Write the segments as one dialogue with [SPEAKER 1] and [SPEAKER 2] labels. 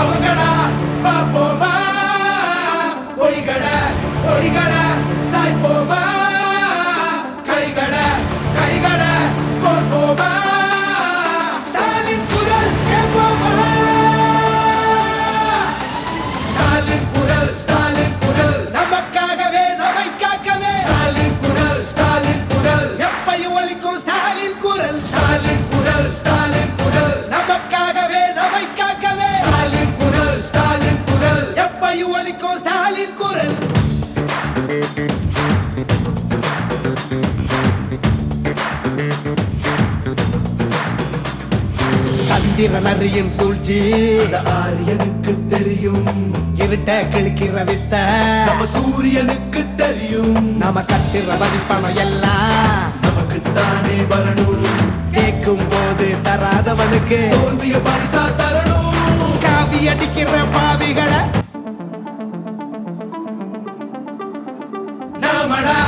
[SPEAKER 1] அவங்களா பாப்போமா? பொய்கட பொய்கட
[SPEAKER 2] அறியும் சூழ்ச்சி.
[SPEAKER 1] ஆரியனுக்கு தெரியும்.
[SPEAKER 2] இருட்ட கிழிக்கிற வித்த.
[SPEAKER 1] நம்ம சூரியனுக்கு தெரியும்.
[SPEAKER 2] நாம கட்டுற மதிப்பணம் எல்லாம்
[SPEAKER 1] நமக்குத்தானே வரணும்.
[SPEAKER 2] கேட்கும் போது தராதவனுக்கு
[SPEAKER 1] தோல்விய பரிசா தரணும்.
[SPEAKER 2] காவி அடிக்கிற பாவிகளை.
[SPEAKER 1] நாமடா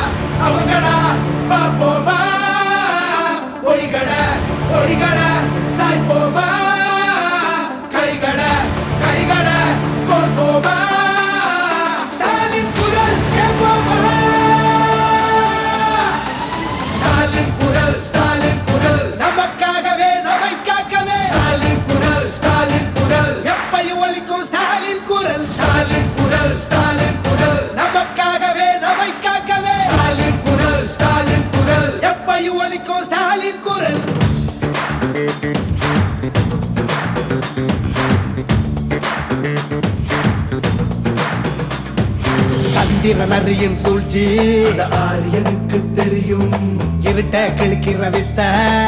[SPEAKER 2] சந்திரன் அறியும் சூழ்ச்சி.
[SPEAKER 1] ஆரியனுக்கு தெரியும்.
[SPEAKER 2] இருட்ட கிழிக்கிற வித்த.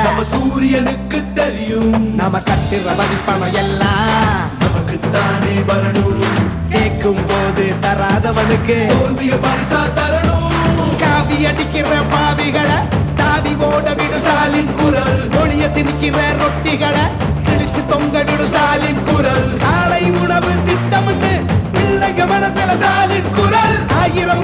[SPEAKER 1] நம்ம சூரியனுக்கு தெரியும்.
[SPEAKER 2] நாம கட்டுற மதிப்பணம் எல்லாம்
[SPEAKER 1] நமக்குத்தானே வரணும்.
[SPEAKER 2] கேட்கும் போது தராதவனுக்கு
[SPEAKER 1] தோல்விய பரிசா தரணும்.
[SPEAKER 2] காவி அடிக்கிற பாவிகளை தாவி ஓட விடு ஸ்டாலின் குரல். ஒளிய திணிக்கிற ரொட்டிகளை கிழிச்சு தொங்க விடு ஸ்டாலின் குரல். காலை உணவு திட்டம்னு பிள்ளைங்க மனசுல ஸ்டாலின் குரல்.
[SPEAKER 1] give
[SPEAKER 2] him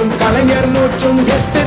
[SPEAKER 2] அண்ணா கலைஞர் நூற்றும் எட்டு